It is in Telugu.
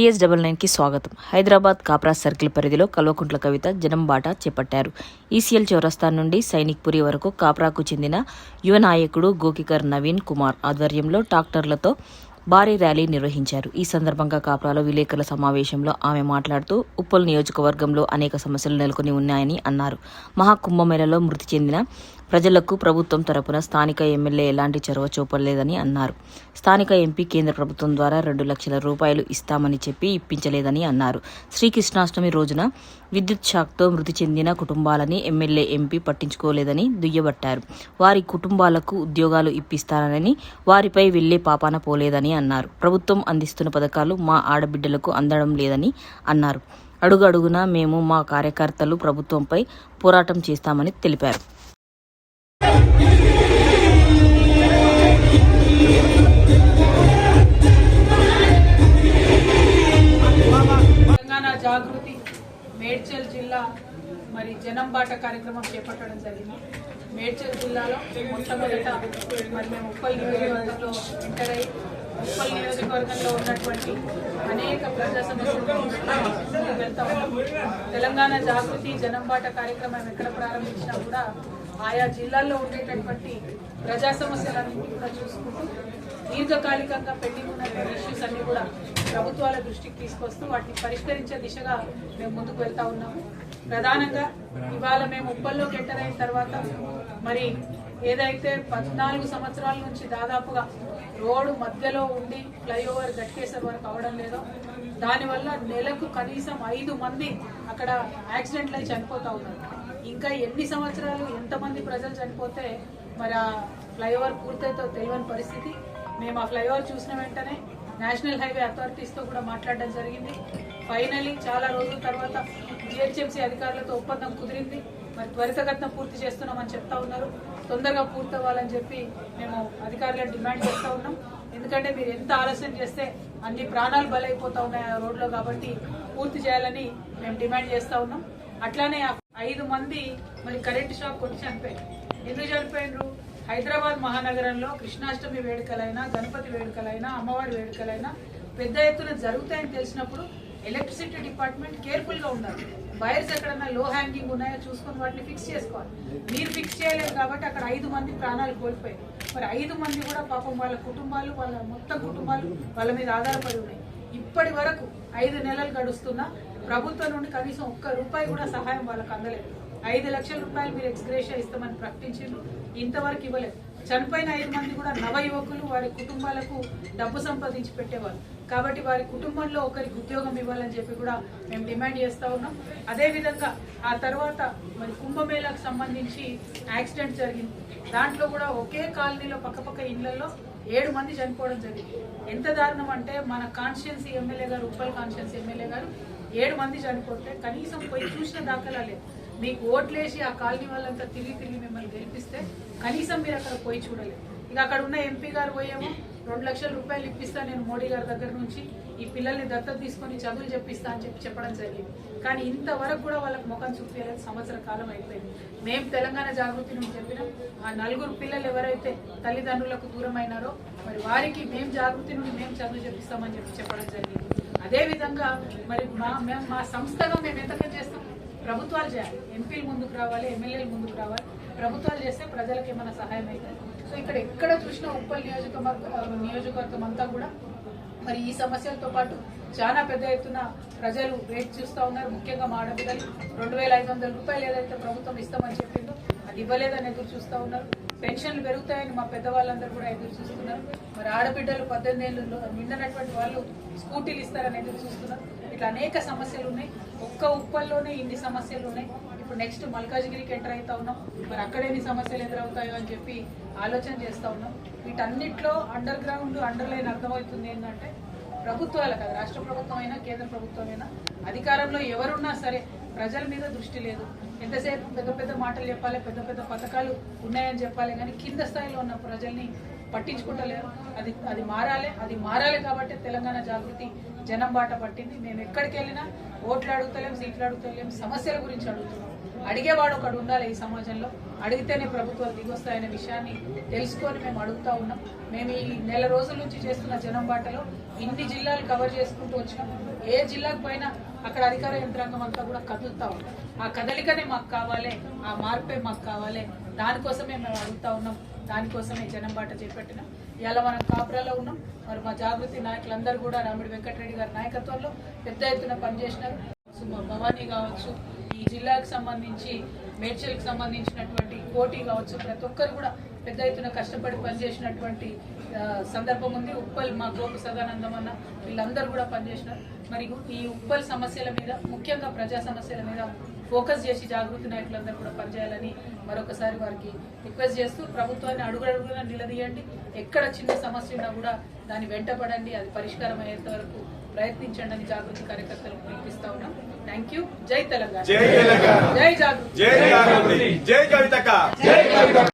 టీఎస్ డబల్ నైన్కి స్వాగతం. హైదరాబాద్ కాప్రా సర్కిల్ పరిధిలో కల్వకుంట్ల కవిత జనంబాట చేపట్టారు. ఈసీఎల్ చౌరస్తా నుండి సైనిక్పురి వరకు కాప్రాకు చెందిన యువ నాయకుడు గోకికర్ నవీన్ కుమార్ ఆధ్వర్యంలో ట్రాక్టర్లతో భారీ ర్యాలీ నిర్వహించారు. ఈ సందర్భంగా కాప్రాలో విలేకరుల సమావేశంలో ఆమె మాట్లాడుతూ ఉప్పల్ నియోజకవర్గంలో అనేక సమస్యలు నెలకొని ఉన్నాయని అన్నారు. మహాకుంభమేళలో మృతి చెందిన ప్రజలకు ప్రభుత్వం తరపున స్థానిక ఎమ్మెల్యే ఎలాంటి చొరవ చూపలేదని అన్నారు. స్థానిక ఎంపీ కేంద్ర ప్రభుత్వం ద్వారా రెండు లక్షల రూపాయలు ఇస్తామని చెప్పి ఇప్పించలేదని అన్నారు. శ్రీకృష్ణాష్టమి రోజున విద్యుత్ షాక్తో మృతి చెందిన కుటుంబాలని ఎమ్మెల్యే ఎంపీ పట్టించుకోలేదని దుయ్యబట్టారు. వారి కుటుంబాలకు ఉద్యోగాలు ఇప్పిస్తానని వారిపై వెళ్ళే పాపాన పోలేదని అన్నారు. ప్రభుత్వం అందిస్తున్న పథకాలు మా ఆడబిడ్డలకు అందడం లేదని అన్నారు. అడుగడుగునా మేము మా కార్యకర్తలు ప్రభుత్వంపై పోరాటం చేస్తామని తెలిపారు. జాగృతి మేడ్చల్ జిల్లా మరి జనం బాట కార్యక్రమం చేపట్టడం జరిగింది. మేడ్చల్ జిల్లాలో మొట్టమొదట మరి మేము ఉప్పల్ నియోజకవర్గంలో ఎంటర్ అయ్యి ఉప్పల్ నియోజకవర్గంలో ఉన్నటువంటి అనేక ప్రజా సమస్యలు వెళ్తా ఉన్నాం. తెలంగాణ జాగృతి జనం బాట కార్యక్రమం ఎక్కడ ప్రారంభించినా కూడా ఆయా జిల్లాల్లో ఉండేటటువంటి ప్రజా సమస్యలన్నింటినీ కూడా చూసుకుంటూ దీర్ఘకాలికంగా పెండింగ్ ఉన్నటువంటి ఇష్యూస్ అన్ని కూడా ప్రభుత్వాల దృష్టికి తీసుకొస్తూ వాటిని పరిష్కరించే దిశగా మేము ముందుకు వెళ్తా ఉన్నాము. ప్రధానంగా ఇవాళ మేము ఉప్పల్లోకి ఎంటర్ అయిన తర్వాత మరి ఏదైతే పద్నాలుగు సంవత్సరాల నుంచి దాదాపుగా రోడ్డు మధ్యలో ఉండి ఫ్లైఓవర్ గట్టేసే వరకు అవడం లేదో. దానివల్ల నెలకు కనీసం ఐదు మంది అక్కడ యాక్సిడెంట్లు అయి చనిపోతూ ఉన్నారు. ఇంకా ఎన్ని సంవత్సరాలు ఎంతమంది ప్రజలు చనిపోతే మరి ఆ ఫ్లైఓవర్ పూర్తయితో తెలియని పరిస్థితి. మేము ఆ ఫ్లైఓవర్ చూసిన వెంటనే నేషనల్ హైవే అథారిటీస్తో కూడా మాట్లాడడం జరిగింది. ఫైనలీ చాలా రోజుల తర్వాత జిహెచ్ఎంసీ అధికారులతో ఒప్పందం కుదిరింది. మరి త్వరితగతిన పూర్తి చేస్తున్నామని చెప్తా ఉన్నారు. తొందరగా పూర్తి అవ్వాలని చెప్పి మేము అధికారులను డిమాండ్ చేస్తూ ఉన్నాం. ఎందుకంటే మీరు ఎంత ఆలస్యం చేస్తే అన్ని ప్రాణాలు బలైపోతా ఉన్నాయి ఆ రోడ్లో కాబట్టి పూర్తి చేయాలని మేము డిమాండ్ చేస్తూ ఉన్నాం. అట్లానే ఐదు మంది మరి కరెంట్ షాక్ కొట్టి చనిపోయారు. ఎందుకు చనిపోయినరు? హైదరాబాద్ మహానగరంలో కృష్ణాష్టమి వేడుకలైనా గణపతి వేడుకలైనా అమ్మవారి వేడుకలైనా పెద్ద ఎత్తున జరుగుతాయని తెలిసినప్పుడు ఎలక్ట్రిసిటీ డిపార్ట్మెంట్ కేర్ఫుల్గా ఉండాలి. వైర్స్ ఎక్కడన్నా లో హ్యాంగింగ్ ఉన్నాయో చూసుకొని వాటిని ఫిక్స్ చేసుకోవాలి. మీరు ఫిక్స్ చేయలేదు కాబట్టి అక్కడ ఐదు మంది ప్రాణాలు కోల్పోయారు మరి ఐదు మంది కూడా పాపం వాళ్ళ కుటుంబాలు వాళ్ళ మొత్తం కుటుంబాలు వాళ్ళ మీద ఆధారపడి ఉన్నాయి. ఇప్పటి వరకు ఐదు నెలలు గడుస్తున్నా ప్రభుత్వం నుండి కనీసం ఒక్క రూపాయి కూడా సహాయం వాళ్ళకి అందలేదు. ఐదు లక్షల రూపాయలు మీరు ఎక్స్గ్రేషియా ఇస్తామని ప్రకటించారు ఇంతవరకు ఇవ్వలేదు. చనిపోయిన ఐదు మంది కూడా నవ యువకులు వారి కుటుంబాలకు డబ్బు సంపాదించి పెట్టేవారు. కాబట్టి వారి కుటుంబంలో ఒకరికి ఉద్యోగం ఇవ్వాలని చెప్పి కూడా మేము డిమాండ్ చేస్తా ఉన్నాం. అదేవిధంగా ఆ తర్వాత మరి కుంభమేళాకు సంబంధించి యాక్సిడెంట్ జరిగింది. దాంట్లో కూడా ఒకే కాలనీలో పక్కపక్క ఇళ్ళలో ఏడు మంది చనిపోవడం జరిగింది. ఎంత దారుణం అంటే మన కాన్స్టిట్యున్సీ ఎమ్మెల్యే గారు ఉప్పల్ కాన్స్టిట్యున్సీ ఎమ్మెల్యే గారు ఏడు మంది చనిపోతే కనీసం పోయి చూసిన దాఖలా లేదు. మీకు ఓట్లేసి ఆ కాలనీ వాళ్ళంతా తిరిగి తిరిగి మిమ్మల్ని గెలిపిస్తే కనీసం మీరు అక్కడ పోయి చూడలేదు. ఇక అక్కడ ఉన్న ఎంపీ గారు పోయేమో రెండు లక్షల రూపాయలు ఇప్పిస్తా నేను మోడీ గారి దగ్గర నుంచి ఈ పిల్లల్ని దత్తత తీసుకొని చదువులు చెప్పిస్తా అని చెప్పి చెప్పడం జరిగింది. కానీ ఇంతవరకు కూడా వాళ్ళకి ముఖం చూపించలేదు సంవత్సర కాలం అయిపోయింది. మేము తెలంగాణ జాగృతి నుంచి చెప్పినాం ఆ నలుగురు పిల్లలు ఎవరైతే తల్లిదండ్రులకు దూరమైనారో మరి వారికి మేము జాగృతి నుండి మేము చదువు చెప్పిస్తామని చెప్పి చెప్పడం జరిగింది. అదేవిధంగా మరి మా మేము మా సంస్థగా మేము ఎంతగా చేస్తాం? ప్రభుత్వాలు చేయాలి ఎంపీలు ముందుకు రావాలి ఎమ్మెల్యేలు ముందుకు రావాలి. ప్రభుత్వాలు చేస్తే ప్రజలకు ఏమైనా సహాయం అవుతుంది. సో ఇక్కడ ఎక్కడ చూసినా ఉప్పల్ నియోజకవర్గ నియోజకవర్గం అంతా కూడా మరి ఈ సమస్యలతో పాటు చాలా పెద్ద ఎత్తున ప్రజలు వెయిట్ చూస్తూ ఉన్నారు. ముఖ్యంగా మా ఆడపిల్లలు రెండు వేల ఐదు వందల రూపాయలు ఏదైతే ప్రభుత్వం ఇస్తామని చెప్పిందో అది ఇవ్వలేదని ఎదురు చూస్తూ ఉన్నారు. పెన్షన్లు పెరుగుతాయని మా పెద్దవాళ్ళందరూ కూడా ఎదురు చూస్తున్నారు. మరి ఆడబిడ్డలు పద్దెనిమిది ఏళ్ళు నిండినటువంటి వాళ్ళు స్కూటీలు ఇస్తారని ఎదురు చూస్తున్నారు. ఇట్లా అనేక సమస్యలు ఉన్నాయి. ఒక్క ఉప్పల్లోనే ఇన్ని సమస్యలు ఉన్నాయి. ఇప్పుడు నెక్స్ట్ మల్కాజ్గిరికి ఎంటర్ అవుతా ఉన్నాం. మరి అక్కడ ఎన్ని సమస్యలు ఎదురవుతాయో అని చెప్పి ఆలోచన చేస్తూ ఉన్నాం. వీటన్నిటిలో అండర్ గ్రౌండ్ అండర్లైన్ అర్థమవుతుంది ఏంటంటే ప్రభుత్వాలు కదా రాష్ట్ర ప్రభుత్వం అయినా కేంద్ర ప్రభుత్వం అయినా అధికారంలో ఎవరున్నా సరే ప్రజల మీద దృష్టి లేదు. ఎంతసేపు పెద్ద పెద్ద మాటలు చెప్పాలి పెద్ద పెద్ద పథకాలు ఉన్నాయని చెప్పాలి కానీ కింద స్థాయిలో ఉన్న ప్రజల్ని పట్టించుకుంటలేరు. అది అది మారాలి అది మారాలి కాబట్టి తెలంగాణ జాగృతి జనం బాట పట్టింది. మేము ఎక్కడికి వెళ్ళినా ఓట్లు అడుగుతలేం సీట్లు అడుగుతలేం సమస్యల గురించి అడుగుతున్నాం. అడిగేవాడు ఒకడు ఉండాలి ఈ సమాజంలో. అడిగితేనే ప్రభుత్వాలు దిగొస్తాయనే విషయాన్ని తెలుసుకొని మేము అడుగుతా ఉన్నాం. మేము ఈ నెల రోజుల నుంచి చేస్తున్న జనం బాటలో ఇన్ని జిల్లాలు కవర్ చేసుకుంటూ వచ్చినాం. ఏ జిల్లాకు పోయినా అక్కడ అధికార యంత్రాంగం అంతా కూడా కదులుతా ఉంది. ఆ కదలికనే మాకు కావాలి ఆ మార్పే మాకు కావాలి. దానికోసమే మేము అడుగుతా ఉన్నాం. దానికోసమే జనం బాట చేపట్టినాం. ఇలా మనం కాపురాలో ఉన్నాం. మరి మా జాగృతి నాయకులందరూ కూడా రాముడి వెంకటరెడ్డి గారి నాయకత్వంలో పెద్ద ఎత్తున పనిచేసినారు. భవానీ కావచ్చు జిల్లాకు సంబంధించి మేడ్చల్కి సంబంధించినటువంటి పోటీ కావచ్చు ప్రతి ఒక్కరు కూడా పెద్ద ఎత్తున కష్టపడి పనిచేసినటువంటి సందర్భం ఉంది. ఉప్పల్ మా గోపు సదానందం అన్న వీళ్ళందరూ కూడా పనిచేసినారు. మరి ఈ ఉప్పల్ సమస్యల మీద ముఖ్యంగా ప్రజా సమస్యల మీద ఫోకస్ చేసి జాగృతి నాయకులందరూ కూడా పనిచేయాలని మరొకసారి వారికి రిక్వెస్ట్ చేస్తూ ప్రభుత్వాన్ని అడుగుడుగున నిలదీయండి. ఎక్కడ చిన్న సమస్య ఉన్నా కూడా దాన్ని వెంటపడండి. అది పరిష్కారం అయ్యేంత వరకు ప్రయత్నించండి అని జాగృతి కార్యకర్తలకు వినిపిస్తూ ఉన్నాం. థ్యాంక్ యూ జై తెలంగాణ జై తెలంగాణ జై జాగృతి జై జాగృతి జై కవితక్క